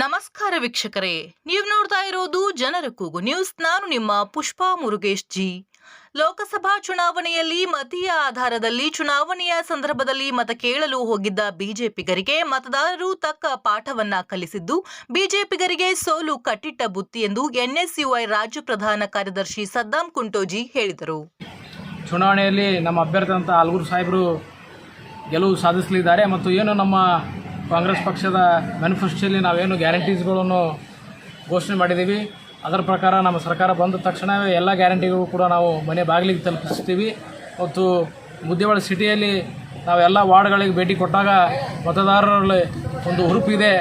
ನಮಸ್ಕಾರ ವೀಕ್ಷಕರೇ, ನೀವು ನೋಡ್ತಾ ಇರೋದು ಜನರ ಕೂಗು ನ್ಯೂಸ್. ನಾನು ನಿಮ್ಮ ಪುಷ್ಪಾ ಮುರುಗೇಶ್ ಜಿ. ಲೋಕಸಭಾ ಚುನಾವಣೆಯಲ್ಲಿ ಮತೀಯ ಆಧಾರದಲ್ಲಿ ಚುನಾವಣೆಯ ಸಂದರ್ಭದಲ್ಲಿ ಮತ ಕೇಳಲು ಹೋಗಿದ್ದ ಬಿಜೆಪಿಗರಿಗೆ ಮತದಾರರು ತಕ್ಕ ಪಾಠವನ್ನ ಕಲಿಸಿದ್ದು, ಬಿಜೆಪಿಗರಿಗೆ ಸೋಲು ಕಟ್ಟಿಟ್ಟ ಬುತ್ತಿ ಎಂದು ಎನ್ಎಸ್ಯುಐ ರಾಜ್ಯ ಪ್ರಧಾನ ಕಾರ್ಯದರ್ಶಿ ಸದ್ದಾಂ ಕುಂಟೋಜಿ ಹೇಳಿದರು. ಚುನಾವಣೆಯಲ್ಲಿ ನಮ್ಮ ಅಭ್ಯರ್ಥಿ ಅಂತ ಸಾಹೇಬರು ಗೆಲುವು ಸಾಧಿಸಲಿದ್ದಾರೆ ಮತ್ತು ಏನು ನಮ್ಮ ಕಾಂಗ್ರೆಸ್ ಪಕ್ಷದ ಮ್ಯಾನಿಫೆಸ್ಟೋಲಿ ನಾವೇನು ಗ್ಯಾರಂಟೀಸ್ಗಳನ್ನು ಘೋಷಣೆ ಮಾಡಿದ್ದೀವಿ. ಅದರ ಪ್ರಕಾರ ನಮ್ಮ ಸರ್ಕಾರ ಬಂದ ತಕ್ಷಣವೇ ಎಲ್ಲ ಗ್ಯಾರಂಟಿಗಳು ಕೂಡ ನಾವು ಮನೆ ಬಾಗಿಲಿಗೆ ತಲುಪಿಸ್ತೀವಿ. ಮತ್ತು ಮುದ್ದೇವಾಡ ಸಿಟಿಯಲ್ಲಿ ನಾವೆಲ್ಲ ವಾರ್ಡ್ಗಳಿಗೆ ಭೇಟಿ ಕೊಟ್ಟಾಗ ಮತದಾರರಲ್ಲಿ ಒಂದು ಹುರುಪಿದೆ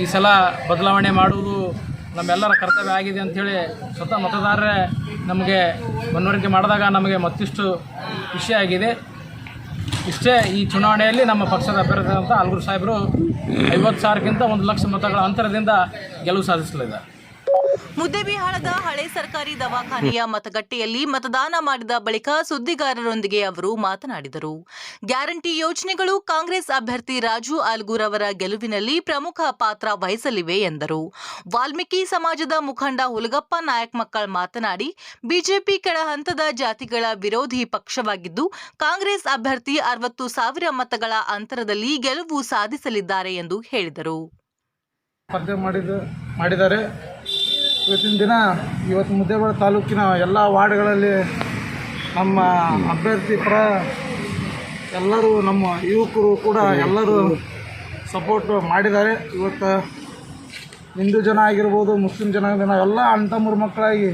ಈ ಸಲ ಬದಲಾವಣೆ ಮಾಡುವುದು ನಮ್ಮೆಲ್ಲರ ಕರ್ತವ್ಯ ಆಗಿದೆ ಅಂಥೇಳಿ ಸ್ವತಃ ಮತದಾರರೇ ನಮಗೆ ಮನವರಿಕೆ ಮಾಡಿದಾಗ ನಮಗೆ ಮತ್ತಿಷ್ಟು ಖುಷಿ ಆಗಿದೆ. ಇಷ್ಟೇ ಈ ಚುನಾವಣೆಯಲ್ಲಿ ನಮ್ಮ ಪಕ್ಷದ ಅಭ್ಯರ್ಥಿ ಅಂತ ಅಲ್ಗುರು ಸಾಹೇಬರು ಐವತ್ತು ಸಾವಿರಕ್ಕಿಂತ ಒಂದು ಲಕ್ಷ ಮತಗಳ ಅಂತರದಿಂದ ಗೆಲುವು ಸಾಧಿಸಲಿದ್ದಾರೆ. ಮುದ್ದೇಬಿಹಾಳದ ಹಳೆ ಸರ್ಕಾರಿ ದವಾಖಾನೆಯ ಮತಗಟ್ಟೆಯಲ್ಲಿ ಮತದಾನ ಮಾಡಿದ ಬಳಿಕ ಸುದ್ದಿಗಾರರೊಂದಿಗೆ ಅವರು ಮಾತನಾಡಿದರು. ಗ್ಯಾರಂಟಿ ಯೋಜನೆಗಳು ಕಾಂಗ್ರೆಸ್ ಅಭ್ಯರ್ಥಿ ರಾಜು ಆಲ್ಗೂರ್ ಅವರ ಗೆಲುವಿನಲ್ಲಿ ಪ್ರಮುಖ ಪಾತ್ರ ವಹಿಸಲಿವೆ ಎಂದರು. ವಾಲ್ಮೀಕಿ ಸಮಾಜದ ಮುಖಂಡ ಹುಲಗಪ್ಪ ನಾಯಕ್ ಮಕ್ಕಳ್ ಮಾತನಾಡಿ, ಬಿಜೆಪಿ ಕೆಳ ಹಂತದ ಜಾತಿಗಳ ವಿರೋಧಿ ಪಕ್ಷವಾಗಿದ್ದು, ಕಾಂಗ್ರೆಸ್ ಅಭ್ಯರ್ಥಿ ಅರವತ್ತು ಸಾವಿರ ಮತಗಳ ಅಂತರದಲ್ಲಿ ಗೆಲುವು ಸಾಧಿಸಲಿದ್ದಾರೆ ಎಂದು ಹೇಳಿದರು. ಇವತ್ತಿನ ದಿನ, ಇವತ್ತು ಮುದ್ದೇಬೇಳ ತಾಲೂಕಿನ ಎಲ್ಲ ವಾರ್ಡ್ಗಳಲ್ಲಿ ನಮ್ಮ ಅಭ್ಯರ್ಥಿ ಪರ ಎಲ್ಲರೂ ನಮ್ಮ ಯುವಕರು ಕೂಡ ಎಲ್ಲರೂ ಸಪೋರ್ಟ್ ಮಾಡಿದ್ದಾರೆ. ಇವತ್ತು ಹಿಂದೂ ಜನ ಆಗಿರ್ಬೋದು, ಮುಸ್ಲಿಂ ಜನ ನಾವೆಲ್ಲ ಅಣ್ಣ ಮಕ್ಕಳಾಗಿ,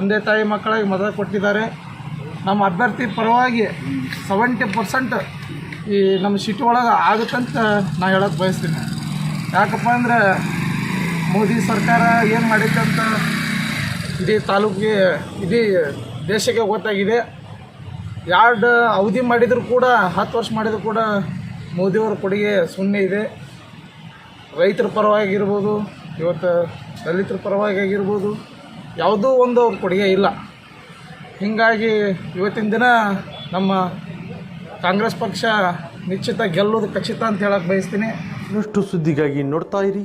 ಒಂದೇ ತಾಯಿ ಮಕ್ಕಳಾಗಿ ಮದುವೆ ಕೊಟ್ಟಿದ್ದಾರೆ. ನಮ್ಮ ಅಭ್ಯರ್ಥಿ ಪರವಾಗಿ ಸೆವೆಂಟಿ ಪರ್ಸೆಂಟ್ ಈ ನಮ್ಮ ಸಿಟಿ ಒಳಗೆ ಆಗುತ್ತಂತ ನಾನು ಹೇಳಕ್ಕೆ ಬಯಸ್ತೀನಿ. ಯಾಕಪ್ಪ ಅಂದ್ರೆ ಮೋದಿ ಸರ್ಕಾರ ಏನು ಮಾಡಿದೆ ಅಂತ ಇಡೀ ತಾಲೂಕಿಗೆ, ಇಡೀ ದೇಶಕ್ಕೆ ಗೊತ್ತಾಗಿದೆ. ಎರಡು ಅವಧಿ ಮಾಡಿದರೂ ಕೂಡ, ಹತ್ತು ವರ್ಷ ಮಾಡಿದರೂ ಕೂಡ ಮೋದಿಯವರ ಕೊಡುಗೆ ಸುಮ್ಮನೆ ಇದೆ. ರೈತರ ಪರವಾಗಿರ್ಬೋದು, ಇವತ್ತು ದಲಿತರ ಪರವಾಗಿ ಆಗಿರ್ಬೋದು ಯಾವುದೂ ಒಂದು ಅವ್ರ ಕೊಡುಗೆ ಇಲ್ಲ. ಹೀಗಾಗಿ ಇವತ್ತಿನ ದಿನ ನಮ್ಮ ಕಾಂಗ್ರೆಸ್ ಪಕ್ಷ ನಿಶ್ಚಿತ ಗೆಲ್ಲೋದು ಖಚಿತ ಅಂತ ಹೇಳಕ್ಕೆ ಬಯಸ್ತೀನಿ. ಇನ್ನಷ್ಟು ಸುದ್ದಿಗಾಗಿ ನೋಡ್ತಾ ಇರಿ.